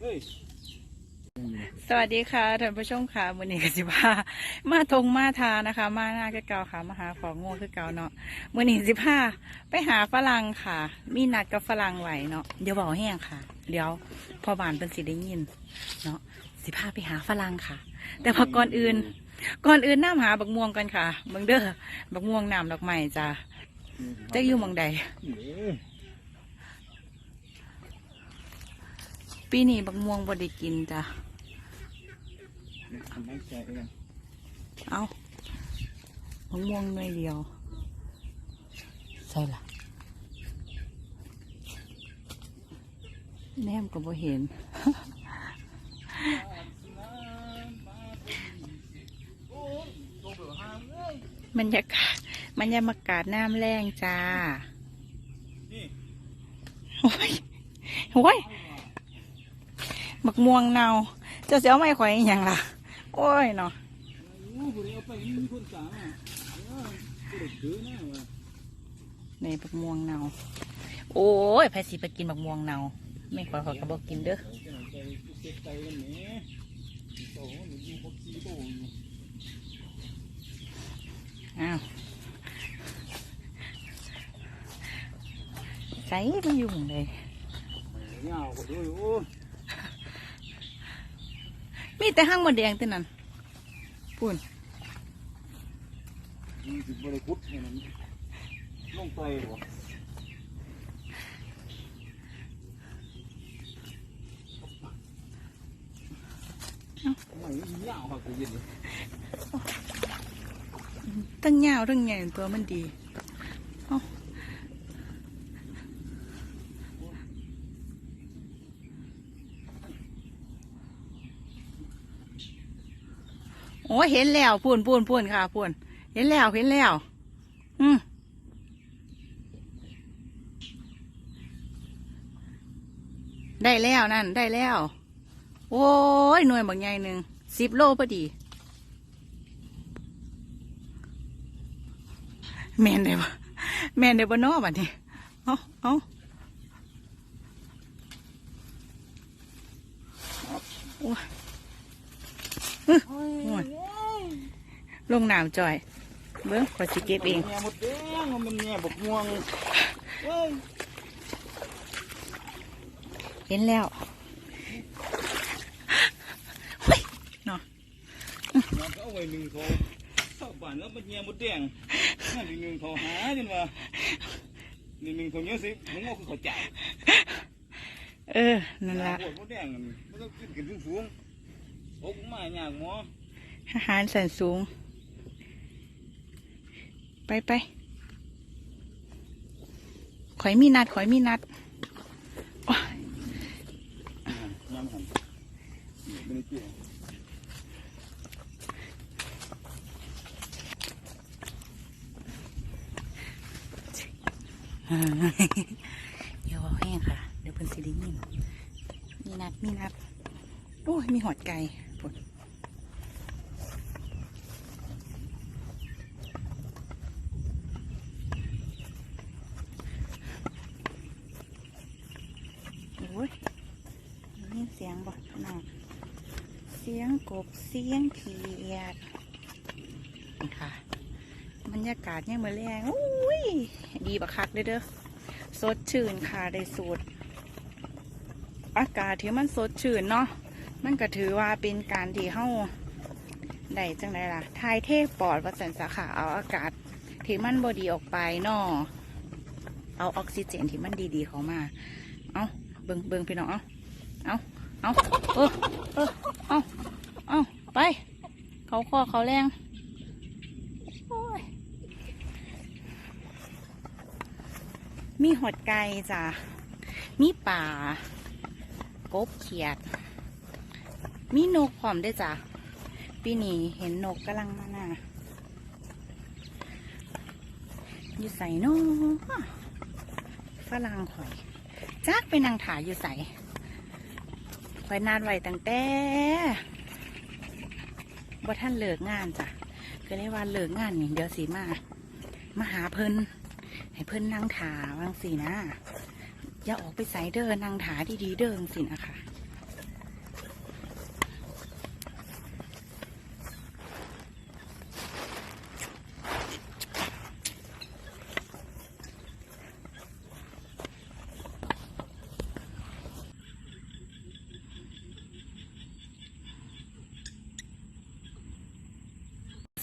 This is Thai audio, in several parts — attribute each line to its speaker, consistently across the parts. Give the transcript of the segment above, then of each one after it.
Speaker 1: เฮ้ย
Speaker 2: สวัสดีค่ะท่านผู้ชมค่ะวันนี้กสิพามาทงมาทานะคะ มาหน้าก็เก่าค่ะมาหาของโง่คือเก่าเนาะวันนี้สิพาไปหาฝรั่งค่ะ มีนัดกับฝรั่งไหวเนาะเดี๋ยวบอกแห้งค่ะ เดี๋ยวพอบานเป็นสิได้ยิน เนาะสิพาไปหาฝรั่งค่ะ แต่พอก่อนอื่น ก่อนอื่นน้ำหาบักม่วงกันค่ะเบิ่งเด้อบักม่วงน้ำดอกไม้จ้าจะอยู่หมองใด ปีนี้บักม่วงบ่ได้กินจ้ะ
Speaker 1: ทำให้ใจเอง
Speaker 2: เอามะม่วงหน่อยเดียวใช่ละแนมก็บ่เห็นบรรยากาศบรรยากาศน้ำแรงจ้า
Speaker 1: นี่
Speaker 2: โอ้ยโอ้ย บักม่วงเนาเจ้าเสียวไม่ข่อยอย่างล่ะ โอ้ยเนาะ
Speaker 1: โอ้โหเอาไปมีคนอ
Speaker 2: ในบักม่วงเนาโอ้ยไผสิไปกินบักม่วงเนาไม่ขอขอยก็บอกกินเด้อ
Speaker 1: ใจใจเจ็บใจกันแหมโตมันอยู่หกสี่โตอยู่
Speaker 2: อ้าวใจมันอยู่หม้องเลย
Speaker 1: เงาก็ด้วยโอ้ย
Speaker 2: มี แต่ห้างหมดแดงเท่านั้นปุ่น
Speaker 1: มีสิบบริคุดให้มันลงไปบ่ไม่เงาค่ะกูยิน
Speaker 2: ตั้งยาวตั้งใหญ่ตัวมันดีเอ้า โอ้เห็นแล้วปุ่นปุ่นปุ่นค่ะปุ่นเห็นแล้วเห็นแล้ว อืมได้แล้วนั่นได้แล้ว โอ้ยหน่วยบางใหญ่หนึ่งสิบโลพอดี แมนได้ปะแมนได้ปะนอบัดนี้ เอาเอาโอ้ยอื้อโอ้ยล งน้ำจ่อย เบิ้งขอสิเก็บเอง
Speaker 1: แง่หมดแดงมันแง่บกม่วงเว้ย
Speaker 2: เห็นแล้วเฮ้ยเนาะ
Speaker 1: มันก็เอาไว้หนึ่งเขาชาวบ้านแล้วมันแง่หมดแดงนั่นหนึ่งเขาหาจนว่าหนึ่งเขาเยอะสิผมเอาคือเขาจ่าย
Speaker 2: เออ นั่นละ
Speaker 1: ปวดมดแดงมันไม่ต้องกินกันสูงๆอกมาหยากหมอ
Speaker 2: อาหารสันสูง ไปไปข่อยมีนัดข่อยมีนัดโอ้ย
Speaker 1: ยำหันไม่ได้เกี่ยว
Speaker 2: อ่าเดี๋ยวเอาแห้งค่ะ เดี๋ยวเพิ่นสิได้ยินมีนัดมีนัด โอ้ย มีหอดไก่ปวด อ้ยยินเสียงบ่พี่น้องเสียงกบเสียงเขียดค่ะบรรยากาศเนี่ยเมือแรงอุ้ยดีบักคักเลยเด้อสดชื่นค่ะได้สูตรอากาศที่มันสดชื่นเนาะมันก็ถือว่าเป็นการที่เฮาได้จังไดล่ะทายเทพปอดวัสันสาขาเอาอากาศที่มันบดีออกไปเนาะเอาออกซิเจนที่มันดีๆ เข้ามา เอา บิงเบิงพี่น้องเอาเอาเอาเออเออเอาเอาไป เขาข้อเขาแรงมีหอดไก่จ้ะ มีป่ากบเขียด มีนกพร้อมด้วยจ้ะ ปีนี้เห็นนกกำลังมาน่ะอยู่ใส่นกฝรั่งข่อย จักไปนางถายอยู่ใส่ข่อยนานไว้ตั้งแต่บ่ท่านเลิกงานจ้ะก็เลยว่าเลิกงานนี่เดี๋ยวสีมามาหาเพิ่นให้เพิ่นนั่งถาวางสีนะอย่าออกไปใส่เด้อนั่งถาดีๆเด้อสินะคะ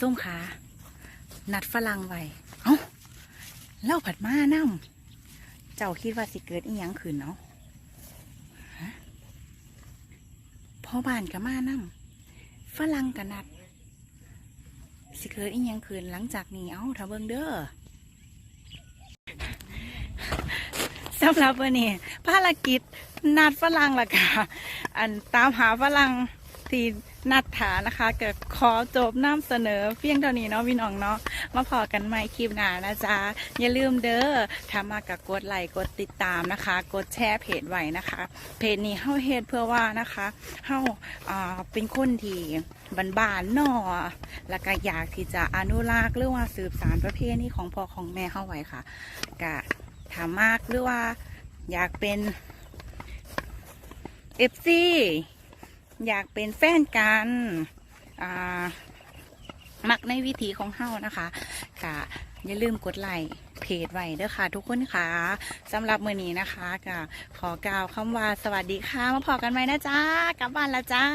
Speaker 2: ส้มขา นัดฝรั่งไว้ เอ้าเล่าผัดมาน้ำเจ้าคิดว่าสิเกิดอีหยังขึ้นเนาะพ่อบ้านกับมาน้ำฝรั่งกับนัด สิเกิดอีหยังขึ้นหลังจากนี้ เอ้าถ้าเบิ่งเด้อสำหรับวันนี้ภารกิจนัดฝรั่งล่ะค่ะ อันตามหาฝรั่ง ที่นัดถานะคะเกิดขอจบน้ำเสนอเพียงเท่านี้เนาะพี่น้องเนาะมาพอกันใหม่คลิปหน้านะจ๊ะอย่าลืมเด้อถ้ามากับกดไลค์กดติดตามนะคะ กดแชร์เพจไว้นะคะ เพจนี้เฮาเฮ็ดเพื่อว่านะคะเฮาอ่าเป็นคนที่บ้านๆเนาะแล้วก็อยากที่จะอนุรักษ์หรือว่าสืบสานประเพณีของพ่อของแม่เฮาไว้ค่ะก็ถามมากหรือว่าอยากเป็นเอฟซี อยากเป็นแฟนกันมักในวิถีของเฮานะคะกะอย่าลืมกดไลค์เพจไว้เด้อค่ะ ทุกคนค่ะสำหรับมื้อนี้นะคะก็ขอกล่าวคำว่าสวัสดีค่ะ มาพอกันไหมนะจ๊ะกลับบ้านแล้วจ้า